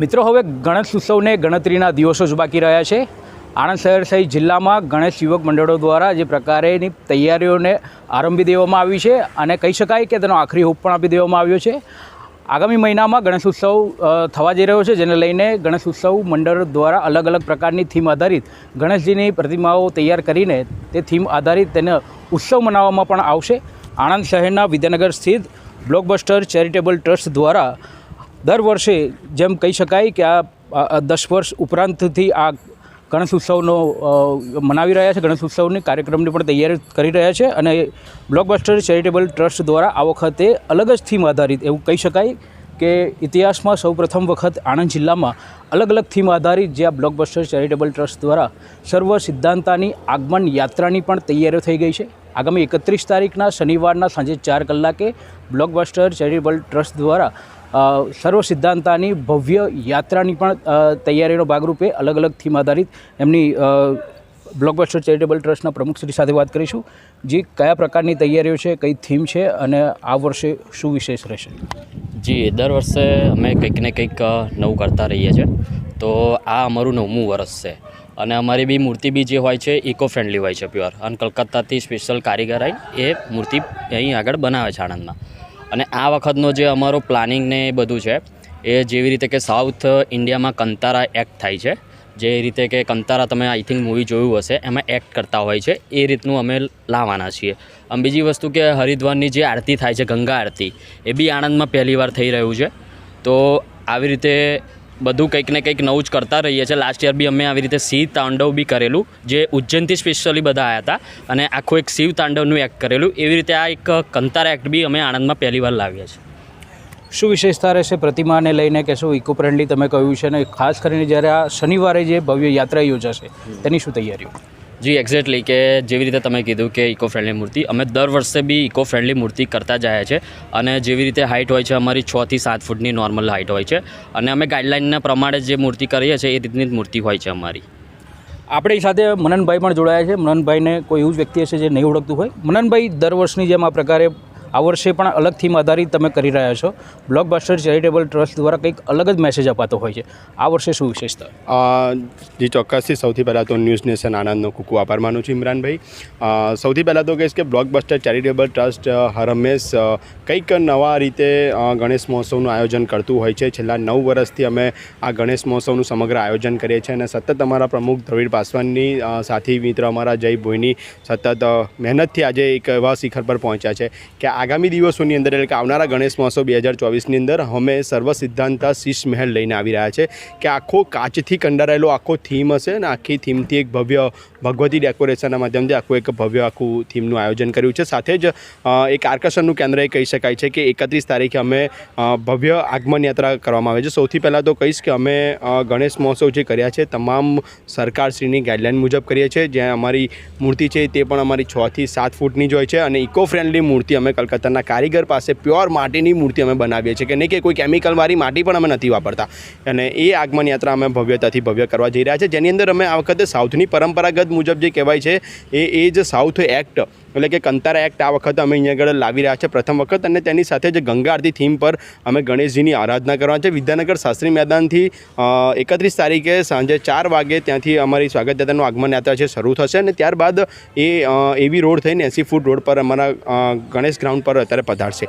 મિત્રો, હવે ગણેશ ઉત્સવને ગણતરીના દિવસો જ બાકી રહ્યા છે. આણંદ શહેર સહિત જિલ્લામાં ગણેશ યુવક મંડળો દ્વારા જે પ્રકારેની તૈયારીઓને આરંભી દેવામાં આવી છે અને કહી શકાય કે તેનો આખરી હૂપ પણ આપી દેવામાં આવ્યો છે. આગામી મહિનામાં ગણેશ ઉત્સવ થવા જઈ રહ્યો છે, જેને લઈને ગણેશ ઉત્સવ મંડળ દ્વારા અલગ અલગ પ્રકારની થીમ આધારિત ગણેશજીની પ્રતિમાઓ તૈયાર કરીને તે થીમ આધારિત તેને ઉત્સવ મનાવવામાં પણ આવશે. આણંદ શહેરના વિદ્યાનગર સ્થિત બ્લોકબસ્ટર ચેરિટેબલ ટ્રસ્ટ દ્વારા દર વર્ષે જેમ કહી શકાય કે આ દસ વર્ષ ઉપરાંતથી આ ગણેશ ઉત્સવનો મનાવી રહ્યા છે. ગણેશ ઉત્સવની કાર્યક્રમની પણ તૈયારી કરી રહ્યા છે અને બ્લોકબસ્ટર ચેરિટેબલ ટ્રસ્ટ દ્વારા આ વખતે અલગ જ થીમ આધારિત, એવું કહી શકાય કે ઇતિહાસમાં સૌપ્રથમ વખત આણંદ જિલ્લામાં અલગ અલગ થીમ આધારિત જે આ બ્લોકબસ્ટર ચેરિટેબલ ટ્રસ્ટ દ્વારા સર્વ સિદ્ધાંતાની આગમન યાત્રાની પણ તૈયારીઓ થઈ ગઈ છે. આગામી એકત્રીસ તારીખના શનિવારના સાંજે ચાર કલાકે બ્લોકબસ્ટર ચેરિટેબલ ટ્રસ્ટ દ્વારા સર્વ સિદ્ધાંતાની ભવ્ય યાત્રાની પણ તૈયારીનો ભાગરૂપે અલગ અલગ થીમ આધારિત એમની બ્લોકબસ્ટર ચેરિટેબલ ટ્રસ્ટના પ્રમુખશ્રી સાથે વાત કરીશું, જે કયા પ્રકારની તૈયારીઓ છે, કઈ થીમ છે અને આ વર્ષે શું વિશેષ રહેશે? જી, દર વર્ષે અમે કંઈક ને કંઈક નવું કરતા રહીએ છીએ. તો આ અમારું નવમું વર્ષ છે. અને અમારી બી મૂર્તિ બી જે હોય છે ઇકો ફ્રેન્ડલી હોય છે, પ્યોર. અને કલકત્તાથી સ્પેશિયલ કારીગર આવીને એ મૂર્તિ અહીં આગળ બનાવે છે આણંદમાં. અને આ વખતનો જે અમારો પ્લાનિંગ ને એ બધું છે, એ જેવી રીતે કે સાઉથ ઇન્ડિયામાં કંતારા એક્ટ થાય છે, જે રીતે કે કંતારા તમે આઈ થિંક મૂવી જોયું હશે, એમાં એક્ટ કરતા હોય છે, એ રીતનું અમે લાવવાના છીએ. અને બીજી વસ્તુ કે હરિદ્વારની જે આરતી થાય છે, ગંગા આરતી, એ બી આણંદમાં પહેલી વાર થઈ રહ્યું છે. તો આવી રીતે બધું કંઈક ને કંઈક નવું જ કરતા રહીએ છીએ. લાસ્ટ યર બી અમે આવી રીતે શિવ તાંડવ બી કરેલું, જે ઉજ્જૈનથી સ્પેશિયલી બધા આવ્યા હતા. અને આખું એક શિવ તાંડવનું એક્ટ કરેલું. એવી રીતે આ એક કંતારા એક્ટ બી અમે આણંદમાં પહેલી વાર લાવ્યા છીએ. શું વિશેષતા રહેશે પ્રતિમાને લઈને કે શું ઇકો ફ્રેન્ડલી તમે કહ્યું છે અને ખાસ કરીને જ્યારે આ શનિવારે જે ભવ્ય યાત્રા યોજાશે, તેની શું તૈયારીઓ? જી એક્ઝેક્ટલી કે જેવી રીતે તમે કીધું કે ઇકો ફ્રેન્ડલી મૂર્તિ, અમે દર વર્ષે બી ઇકો ફ્રેન્ડલી મૂર્તિ કરતા જાય છે અને જેવી રીતે હાઇટ હોય છે અમારી છ થી સાત ફૂટની નોર્મલ હાઇટ હોય છે અને અમે ગાઈડલાઇનના પ્રમાણે જે મૂર્તિ કરીએ છીએ એ રીતની જ મૂર્તિ હોય છે અમારી. આપણી સાથે મનનભાઈ પણ જોડાયા છે. મનનભાઈને કોઈ એવું જ વ્યક્તિ હશે જે નહીં ઓળખતું હોય? મનનભાઈ, દર વર્ષની જેમ આ પ્રકારે આ વર્ષે પણ અલગ થીમ આધારિત તમે કરી રહ્યા છો. બ્લોકબસ્ટર ચેરિટેબલ ટ્રસ્ટ દ્વારા કંઈક અલગ જ મેસેજ અપાતો હોય છે. આ વર્ષે શું વિશેષતા? જે ચોક્કસથી સૌથી પહેલાં તો ન્યૂઝ નેશન આનંદનો ખૂબ આભાર માનું છું ઇમરાનભાઈ. સૌથી પહેલાં તો કહીશ કે બ્લોકબસ્ટર ચેરિટેબલ ટ્રસ્ટ હર હંમેશ કંઈક નવા રીતે ગણેશ મહોત્સવનું આયોજન કરતું હોય છે. છેલ્લા નવ વર્ષથી અમે આ ગણેશ મહોત્સવનું સમગ્ર આયોજન કરીએ છીએ અને સતત અમારા પ્રમુખ દ્રવિડ પાસવાનની સાથી મિત્ર અમારા જય ભોઈની સતત મહેનતથી આજે એક એવા શિખર પર પહોંચ્યા છે કે આગામી દિવસોની અંદર એટલે કે આવનારા ગણેશ મહોત્સવ બે હજાર ચોવીસની અંદર અમે સર્વ સિદ્ધાંતા શીશ મહેલ લઈને આવી રહ્યા છે કે આખો કાચથી કંડારાયેલો આખો થીમ હશે અને આખી થીમથી એક ભવ્ય ભગવતી ડેકોરેશનના માધ્યમથી આખું એક ભવ્ય આખું થીમનું આયોજન કર્યું છે. સાથે જ એક આકર્ષણનું કેન્દ્ર એ કહી શકાય છે કે એકત્રીસ તારીખે અમે ભવ્ય આગમન યાત્રા કરવામાં આવે છે. સૌથી પહેલાં તો કહીશ કે અમે ગણેશ મહોત્સવ જે કર્યા છે તમામ સરકારશ્રીની ગાઈડલાઇન મુજબ કરીએ છીએ. જ્યાં અમારી મૂર્તિ છે તે પણ અમારી છથી સાત ફૂટની જ હોય છે અને ઇકો ફ્રેન્ડલી મૂર્તિ અમે કલકત્તાના કારીગર પાસે પ્યોર માટીની મૂર્તિ અમે બનાવીએ છીએ. કે નહીં કે કોઈ કેમિકલવાળી માટી પણ અમે નથી વાપરતા. અને એ આગમન યાત્રા અમે ભવ્યતાથી ભવ્ય કરવા જઈ રહ્યા છે. જેની અંદર અમે આ વખતે સાઉથની પરંપરાગત મુજબ જે કહેવાય છે, એ એ જ સાઉથ એક્ટ એટલે કે કંતારા એક્ટ આ વખતે અમે અહીંયા આગળ લાવી રહ્યા છે પ્રથમ વખત અને તેની સાથે જ ગંગા આરતી થીમ પર અમે ગણેશજીની આરાધના કરવાના છે. વિદ્યાનગર શાસ્ત્રી મેદાનથી એકત્રીસ તારીખે સાંજે ચાર વાગે ત્યાંથી અમારી સ્વાગત યાત્રાનું આગમન યાત્રા છે, શરૂ થશે અને ત્યારબાદ એ એવી રોડ થઈને એંસી ફૂટ રોડ પર અમારા ગણેશ ગ્રાઉન્ડ પર અત્યારે પધારશે.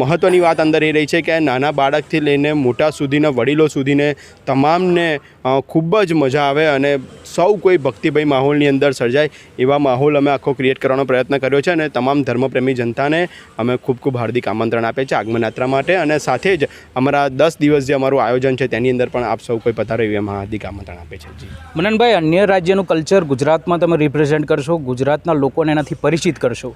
મહત્ત્વની વાત અંદર એ રહી છે કે નાના બાળકથી લઈને મોટા સુધીના વડીલો સુધીને તમામને ખૂબ જ મજા આવે અને સૌ કોઈ ભક્તિભાઈ માહોલની અંદર સર્જાય એવા માહોલ અમે આખો ક્રિએટ કરવાનો પ્રયત્ન કર્યો છે અને તમામ ધર્મપ્રેમી જનતાને અમે ખૂબ ખૂબ હાર્દિક આમંત્રણ આપે છે આગમન યાત્રા માટે. અને સાથે જ અમારા દસ દિવસ જે અમારું આયોજન છે તેની અંદર પણ આપ સૌ કોઈ પધારો એવી અમે હાર્દિક આમંત્રણ આપે છે મનનભાઈ, અન્ય રાજ્યનું કલ્ચર ગુજરાતમાં તમે રિપ્રેઝેન્ટ કરશો, ગુજરાતના લોકોને એનાથી પરિચિત કરશો.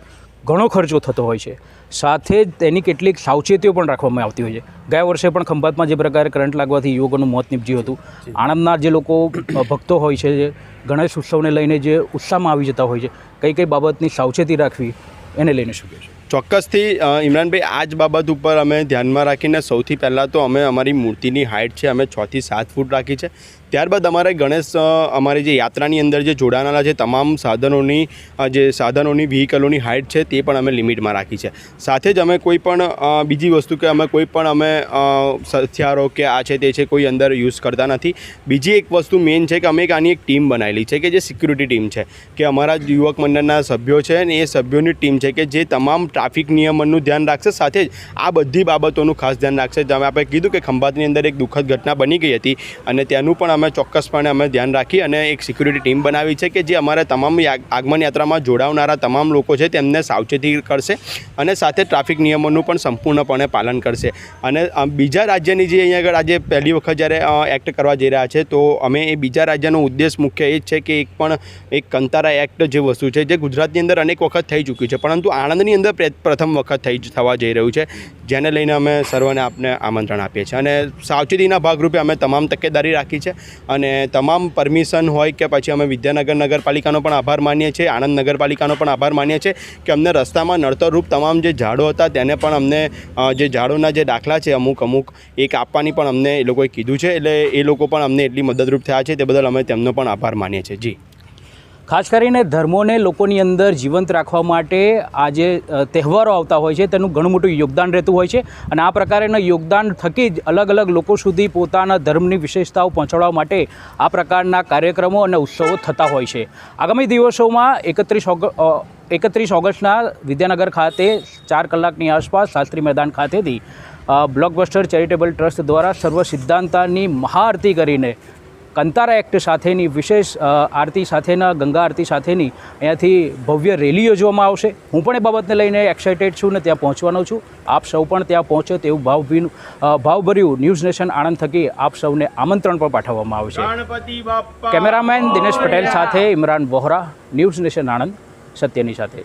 ઘણો ખર્ચો થતો હોય છે. સાથે જ તેની કેટલીક સાવચેતીઓ પણ રાખવામાં આવતી હોય છે. ગયા વર્ષે પણ ખંભાતમાં જે પ્રકારે કરંટ લાગવાથી યુવકોનું મોત નીપજ્યું હતું. આણંદના જે લોકો ભક્તો હોય છે જે ગણેશ ઉત્સવને લઈને જે ઉત્સાહમાં આવી જતા હોય છે કઈ કઈ બાબતની સાવચેતી રાખવી એને લઈને શું કહેશો? ચોક્કસથી ઇમરાનભાઈ આ જ બાબત ઉપર અમે ધ્યાનમાં રાખીને સૌથી પહેલાં તો અમે અમારી મૂર્તિની હાઇટ છે અમે છથી સાત ફૂટ રાખી છે. ત્યારબાદ અમારે ગણેશ અમારી જે યાત્રાની અંદર જે જોડાનારા છે તમામ સાધનોની જે સાધનોની વ્હીકલોની હાઇટ છે તે પણ અમે લિમિટમાં રાખી છે. સાથે જ અમે કોઈ પણ બીજી વસ્તુ કે અમે કોઈ પણ અમે હથિયારો કે આ છે તે છે કોઈ અંદર યુઝ કરતા નથી. બીજી એક વસ્તુ મેઇન છે કે અમે એક આની એક ટીમ બનાવેલી છે કે જે સિક્યુરિટી ટીમ છે. કે અમારા યુવક મંડળના સભ્યો છે અને એ સભ્યોની ટીમ છે કે જે તમામ ટ્રાફિક નિયમનનું ધ્યાન રાખશે. સાથે જ આ બધી બાબતોનું ખાસ ધ્યાન રાખશે. જેમ આપણે કીધું કે ખંભાતની અંદર એક દુઃખદ ઘટના બની ગઈ હતી અને તેનું પણ અમે ચોક્કસપણે અમે ધ્યાન રાખી અને એક સિક્યુરિટી ટીમ બનાવી છે કે જે અમારા તમામ આગમન યાત્રામાં જોડાવનારા તમામ લોકો છે તેમને સાવચેતી કરશે અને સાથે ટ્રાફિક નિયમોનું પણ સંપૂર્ણપણે પાલન કરશે. અને બીજા રાજ્યની જે અહીંયા આગળ આજે પહેલી વખત જ્યારે એક્ટ કરવા જઈ રહ્યા છે તો અમે એ બીજા રાજ્યનો ઉદ્દેશ મુખ્ય એ જ છે કે એક પણ, એક કંતારા એક્ટ જે વસ્તુ છે જે ગુજરાતની અંદર અનેક વખત થઈ ચૂક્યું છે. પરંતુ આણંદની અંદર પ્રે- પ્રથમ વખત થઈ થવા જઈ રહ્યું છે, જેને લઈને અમે સર્વને આપને આમંત્રણ આપીએ છીએ. અને સાવચેતીના ભાગરૂપે અમે તમામ તકેદારી રાખી છે. અને તમામ પરમિશન હોય કે પછી અમે વિદ્યાનગર નગરપાલિકાનો પણ આભાર માનીએ છીએ, આણંદ નગરપાલિકાનો પણ આભાર માનીએ છીએ કે અમને રસ્તામાં નડતરરૂપ તમામ જે ઝાડો હતા તેને પણ અમને જે ઝાડોના જે દાખલા છે અમુક અમુક, એક આપવાની પણ અમને એ લોકોએ કીધું છે. એટલે એ લોકો પણ અમને એટલી મદદરૂપ થયા છે, તે બદલ અમે તેમનો પણ આભાર માનીએ છીએ. જી. ખાસ કરીને ધર્મોને લોકોની અંદર જીવંત રાખવા માટે આ જે તહેવારો આવતા હોય છે, તેનું ઘણું મોટું યોગદાન રહેતું હોય છે અને આ પ્રકારના યોગદાન થકી જ અલગ અલગ લોકો સુધી પોતાના ધર્મની વિશેષતાઓ પહોંચાડવા માટે આ પ્રકારના કાર્યક્રમો અને ઉત્સવો થતા હોય છે. આગામી દિવસોમાં એકત્રીસ ઓગ એકત્રીસ ઓગસ્ટના વિદ્યાનગર ખાતે ચાર કલાકની આસપાસ શાસ્ત્રી મેદાન ખાતેથી બ્લોકબસ્ટર ચેરિટેબલ ટ્રસ્ટ દ્વારા સર્વ સિદ્ધાંતાની મહાઆરતી કરીને કંતારા એક્ટ સાથેની વિશેષ આરતી સાથેના ગંગા આરતી સાથેની અહીંયાથી ભવ્ય રેલી યોજવામાં આવશે. હું પણ એ બાબતને લઈને એક્સાઇટેડ છું ને ત્યાં પહોંચવાનો છું. આપ સૌ પણ ત્યાં પહોંચો તેવું ભાવભીનું ભાવભર્યું ન્યૂઝ નેશન આણંદ થકી આપ સૌને આમંત્રણ પણ પાઠવવામાં આવશે. કેમેરામેન દિનેશ પટેલ સાથે ઇમરાન વોહરા ન્યૂઝ નેશન આણંદ સત્યની સાથે.